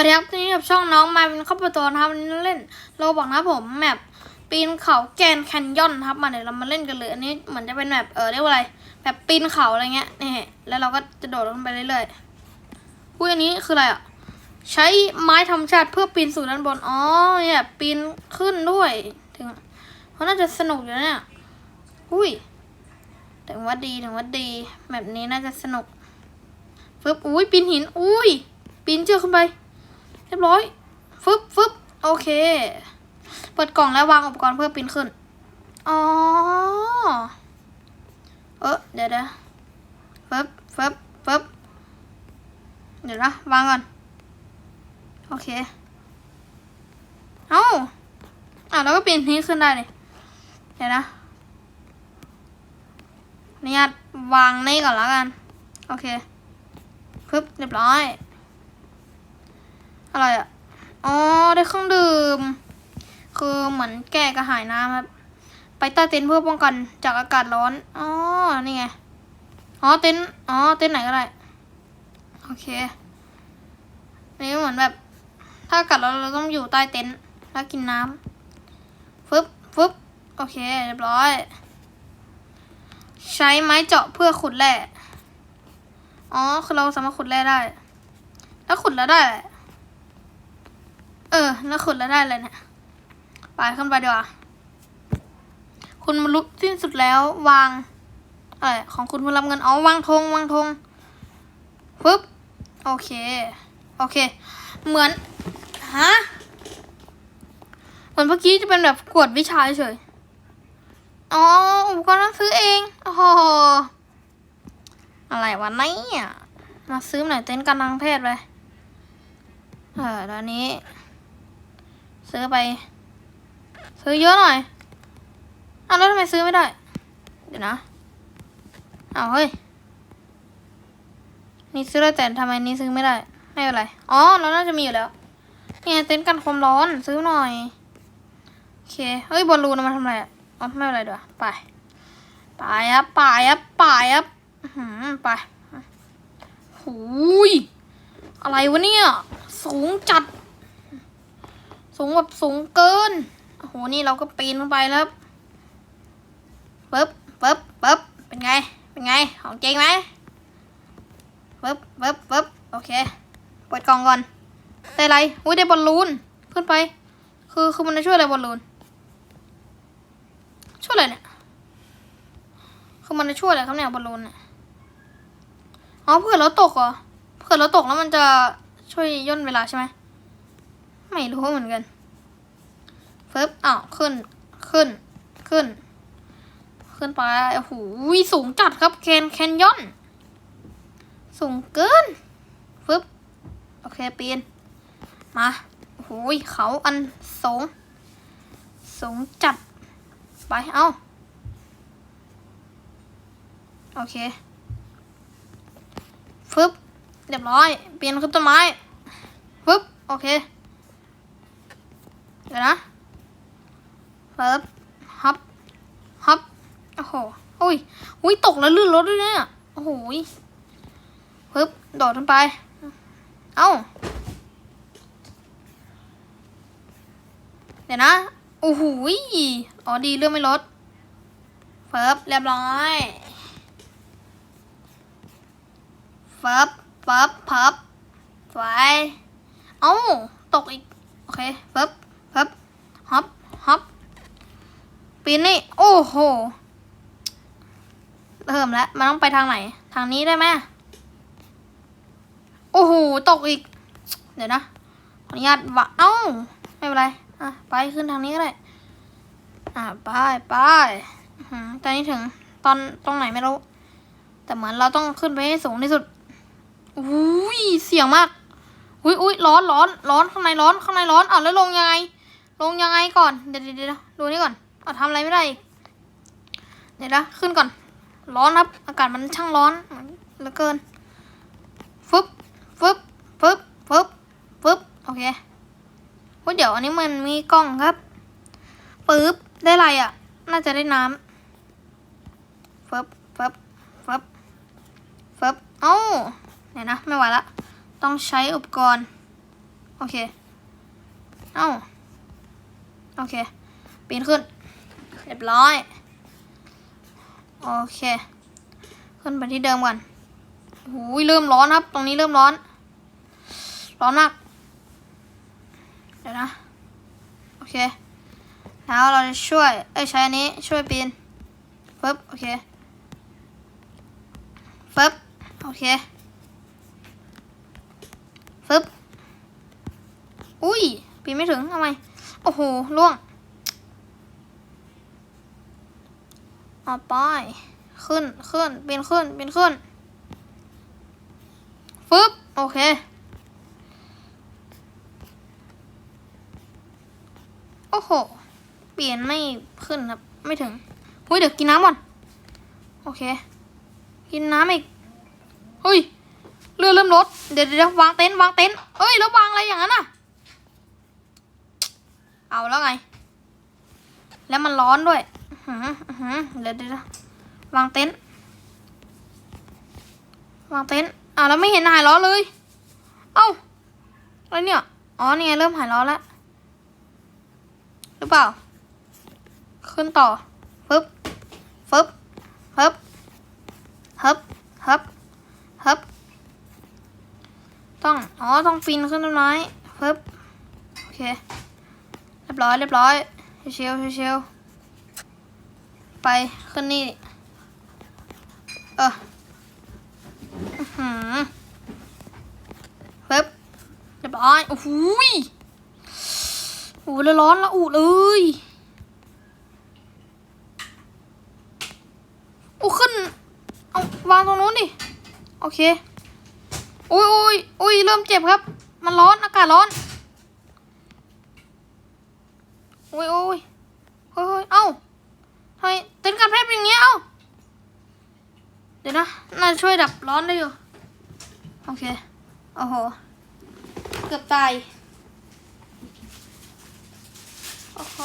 วัสดีครับที่นี่กับช่องน้องมาเป็นครอบครัวตัวนะครับวันนี้เราเล่นเราบอกนะผมแมปปีนเขาแกนแคนยอนครับมาเดี๋ยวเรามาเล่นกันเลยอันนี้เหมือนจะเป็นแบบเออเรียกว่าอะไรแบบปีนเขาอะไรเงี้ยนี่แล้วเราก็จะโดดลงไปเรื่อยๆอุ้ยอันนี้คืออะไรอะใช้ไม้ธรรมชาติเพื่อปีนสู่ด้านบนอ๋อเนี่ยปีนขึ้นด้วยถึงเขาน่าจะสนุกอยู่เนี่ยอุ้ยถึงว่าดีถึงว่าดีแบบนี้น่าจะสนุกฟึบอุ้ยปีนหินอุ้ยปีนเชือกขึ้นไป เรียบร้อยฟึบฟึบโอเค เปิดกล่องแล้ววางอุปกรณ์เพื่อปีนขึ้น อ๋อ เออเดี๋ยวเดี๋ยวฟึบฟึบฟึบเดี๋ยวนะวางก่อน โอเค เอ้าอะแล้วก็ปีนนี้ขึ้นได้เลยเดี๋ยวนะนี่ญาตวางนี่ก่อนแล้วกัน โอเคฟึ๊บ เรียบร้อย อะไรอะ อ๋อ ได้เครื่องดื่ม คือเหมือนแก้กระหายน้ำครับ ไปใต้เต็นท์เพื่อป้องกันจากอากาศร้อน อ๋อ นี่ไง อ๋อ เต็นท์ อ๋อ เต็นท์ไหนก็ได้ โอเค นี่เหมือนแบบ ถ้าอากาศร้อนเราต้องอยู่ใต้เต็นท์แล้วกินน้ำฟึบฟึบโอเค เรียบร้อย ใช้ไม้เจาะเพื่อขุดแร่ อ๋อ คือเราสามารถขุดแร่ได้ แล้วขุดแล้วได้แหละ เออ แล้วขุดแล้วได้เลยเนี่ยไปขึ้นไปดีกว่าคุณบรรลุสิ้นสุดแล้ววางอะไรของคุณผู้รับเงินอ๋อวางธงวางธงปึ๊บโอเค โอเค เหมือนฮะเหมือนเมื่อกี้จะเป็นแบบกวดวิชาเฉยอ๋ออุปกรณ์ต้องซื้อเองโอ้โหอะไรวะเนี่ยมาซื้อหน่อยเต็นท์กันทางแพทย์ไปเออตอนนี้ ซื้อไป ซื้อเยอะหน่อยอ้าวแล้วทำไมซื้อไม่ได้ เดี๋ยวนะอ้าวเฮ้ย นี่ซื้อได้แต่ทำไมนี่ซื้อไม่ได้ ไม่เป็นไร อ๋อ เราน่าจะมีอยู่แล้วนี่ไงเต็นท์กันความร้อนซื้อหน่อย โอเค เฮ้ยบอลลูนเอามาทำอะไรอ๋อไม่เป็นไรเดี๋ยวไป ไปครับไปครับไปครับอื้อหือไปหูยอะไรวะเนี่ย สูงจัด สูงแบบสูงเกิน โอ้โห นี่เราก็ปีนลงไปแล้วปึ๊บปึ๊บปึ๊บเป็นไง เป็นไง ของจริงไหมปึ๊บปึ๊บปึ๊บโอเค เปิดกล่องก่อน ได้อะไร อุ้ยได้บอลลูน ขึ้นไป คือ คือมันจะช่วยอะไรบอลลูน ช่วยอะไรเนี่ย คือมันจะช่วยอะไรครับเนี่ยบอลลูนเนี่ย อ๋อเผื่อเราตกเหรอเผื่อเราตกแล้วมันจะช่วยย่นเวลาใช่ไหม ไม่รู้เหมือนกันเฟึบอ้าวขึ้น ขึ้น ขึ้น ขึ้นไป โอ้โห สูงจัดครับแคนแคนยอน สูงเกินฟึบโอเคปีน มา โอ้โห เขาอันสูง สูงจัด ไป เอ้าโอเคฟึบเรียบร้อย เปลี่ยนขึ้นต้นไม้ฟึบโอเค เดี๋ยวนะเฟิบฮับฮับโอ้โหอุ้ยอุ้ยตกแล้วลื่นรถด้วยเนี่ยโอ้โหปึ๊บโดดขึ้นไป เอ้าเดี๋ยวนะโอ้โหอ๋อดีเรื่องไม่ลดเฟิบเรียบร้อยเฟิบเฟิบเฟิบไฟเอ้าตกอีก โอเคเฟิบเฟิบ ฮับฮับปีนนี่ โอ้โหเริ่มแล้ว มันต้องไปทางไหน ทางนี้ได้ไหมโอ้โห ตกอีก เดี๋ยวนะ ขออนุญาตวะเอ้า ไม่เป็นไร อะ ไปขึ้นทางนี้ก็ได้ อะ ไปไปตอนนี้ถึง ตอนตรงไหนไม่รู้ แต่เหมือนเราต้องขึ้นไปให้สูงที่สุด อุ้ย เสียงมาก อุ้ยอุ้ยร้อนร้อนร้อนข้างในร้อนข้างในร้อนอ้าแล้วลงยังไง ลงยังไงก่อน เดี๋ยวเดี๋ยวดูนี่ก่อนอาทำอะไรไม่ได้อีกเดี๋ยวนะขึ้นก่อน ร้อนครับ อากาศมันช่างร้อนเหลือเกินฟึบฟึบฟึบฟึบฟึบโอเคโอ้ยเดี๋ยวอันนี้มันมีกล้องครับปึ๊บได้ไรอะ น่าจะได้น้ำฟึบฟึบฟึบฟึบเอ้าเดี๋ยวนะ ไม่ไหวละ ต้องใช้อุปกรณ์ โอเค เอ้า โอเค ปีนขึ้น เรียบร้อย โอเค ขึ้นไปที่เดิมก่อนหูยเริ่มร้อนครับ ตรงนี้เริ่มร้อน ร้อนมาก เดี๋ยวนะ โอเค แล้วเราจะช่วย เอ้ยใช้อันนี้ช่วยปีนฟึบโอเคฟึบโอเคฟึบอุ้ยปีนไม่ถึงทำไม โอ้โหล่วงเอาไป ขึ้นขึ้นเปีนขึ้นเปีนขึ้นฟึบโอเคโอ้โห เปลี่ยนไม่ขึ้นครับ ไม่ถึงหุ้ยเดี๋ยวกินน้ำก่อน โอเค กินน้ำอีก เฮ้ย เรือเริ่มลด เดี๋ยวเดี๋ยววางเต็นท์วางเต็นท์เอ้ย แล้ววางอะไรอย่างนั้นอะ เอาแล้วไง แล้วมันร้อนด้วยหือหือเดี๋ยวเดี๋ยววางเต็นท์วางเต็นท์อ้าวแล้วไม่เห็นหายร้อนเลย เอ้าอะไรเนี่ย อ๋อนี่ไงเริ่มหายร้อนแล้ว หรือเปล่า ขึ้นต่อฟึบฟึบฮึบฮึบฮึบฮึบต้อง อ๋อ ต้องปีนขึ้นต้นไม้ฟึบโอเค รียบร้อยเรียบร้อยเชียวเชียวไปขึ้นนี่เอออื้อหือฟึบเรียบร้อยโอ้โหโอ้โหแล้วร้อนละอุเลยโอ้ขึ้นเอาวางตรงนู้นดิโอเคโอ้ยโอ้ยโอ้ยเริ่มเจ็บครับ มันร้อนอากาศร้อน โอ้ยโอ้ยเฮ้ยเฮ้ยเอ้าทำไมเต้นท์การแพทย์เป็นอย่างเงี้ยเอ้าเดี๋ยวนะน่าจะช่วยดับร้อนได้อยู่ โอเค โอ้โห เกือบตาย โอ้โห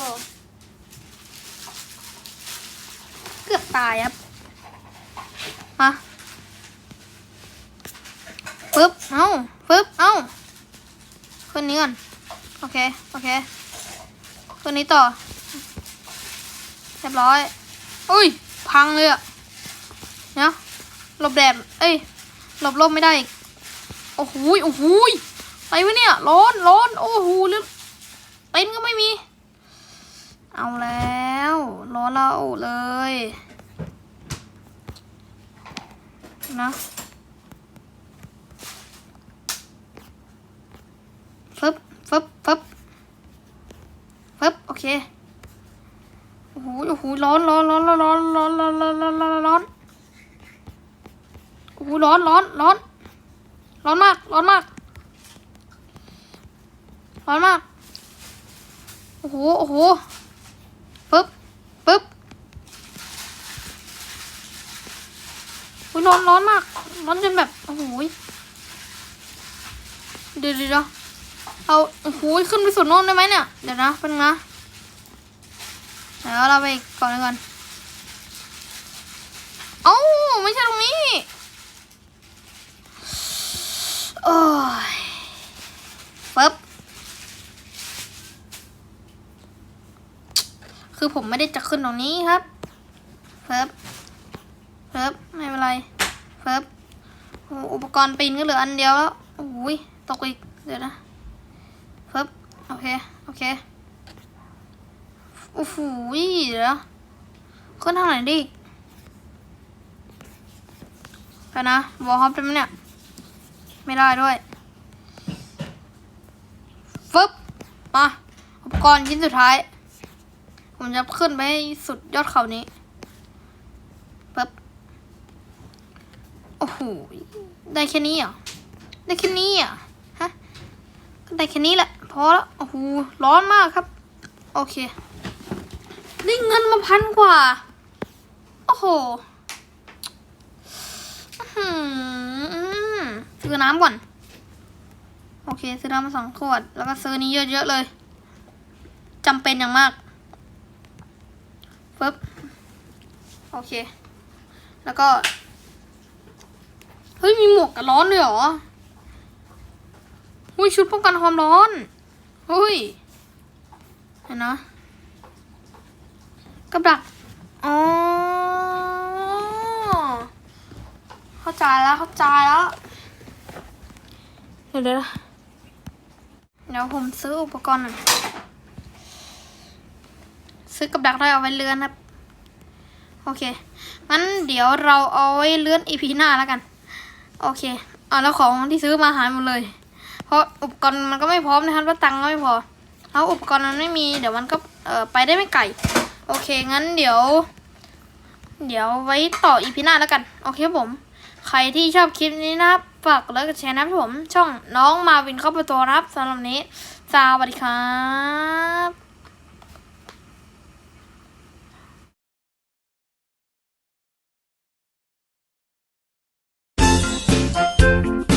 เกือบตายครับมาปึ๊บ เอ้าปึ๊บ เอ้า ขึ้นนี้ก่อน โอเค โอเค ขึ้นนี้ต่อเรียบร้อย อุ้ย พังเลยอะเนาะหลบแดด เอ้ย หลบลมไม่ได้อีก โอ้โหยโอ้โหยอะไรวะเนี่ย ร้อน ร้อน โอ้โหเลือดเต็นก็ไม่มี เอาแล้ว ร้อนเราเลย นะฟึบฟึบฟึบฟึบโอ เคโอ้โหโอ้โหร้อนร้อนร้อนร้อนร้อนร้อนร้อนร้อนร้อนร้อนร้อนโอ้โหร้อนร้อนร้อนร้อนมากร้อนมากร้อนมากโอ้โหโอ้โหปึ๊บปึ๊บอุ้ยร้อนร้อนมากร้อนจนแบบโอ้โหเดี๋ยวเดี๋ยวเอาโอ้โหขึ้นไปสุดโน่นได้ไหมเนี่ยเดี๋ยวนะเป็นงนะ เดี๋ยวเราไปก่อนเลยก่อนเอ้าไม่ใช่ตรงนี้โอ้ยปึ๊บคือผมไม่ได้จะขึ้นตรงนี้ครับเฟิบเฟิบไม่เป็นไรเฟิบอุปกรณ์ปีนก็เหลืออันเดียวแล้วโอ้ยตกอีก เดี๋ยวนะเฟิบโอเค โอเค โอ้โหเดี๋ยวขึ้นทางไหนดีไปนะวอลฮอปได้ไหมเนี่ย ไม่ได้ด้วยฟึบมาอุปกรณ์ชิ้นสุดท้าย ผมจะขึ้นไปให้สุดยอดเขานี้ปึ๊บโอ้โหได้แค่นี้เหรอได้แค่นี้อะฮะได้แค่นี้แหละพอแล้วโอ้โหร้อนมากครับ โอเค ได้เงินมาพันกว่า โอ้โหอื้อหือซื้อน้ำก่อน โอเค ซื้อน้ำมาสองขวด แล้วก็ซื้อนี้เยอะๆเลยจำเป็นอย่างมากปึ๊บโอเค แล้วก็ เฮ้ย มีหมวกกันร้อนด้วยเหรออุ้ยชุดป้องกันความร้อนอุ้ยเห็นนะ กับดัก อ๋อ เข้าใจแล้วเข้าใจแล้ว เดี๋ยวเดี๋ยวเดี๋ยวผมซื้ออุปกรณ์หน่อยซื้อกับดักได้เอาไว้เลื่อนครับ โอเค งั้นเดี๋ยวเราเอาไว้เลื่อนอีพีหน้าแล้วกัน โอเคอ่าแล้วของที่ซื้อมาหายหมดเลย เพราะอุปกรณ์มันก็ไม่พร้อมนะครับแล้วตังค์ก็ไม่พอแล้วอุปกรณ์มันไม่มี เดี๋ยวมันก็ไปได้ไม่ไกล โอเค งั้นเดี๋ยว เดี๋ยวไว้ต่ออีพีหน้าแล้วกัน โอเคผม ใครที่ชอบคลิปนี้นะฝากแล้วก็แชร์นะผม ช่องน้องมาวินเข้าประตูรับสำหรับนี้สวัสดีครับ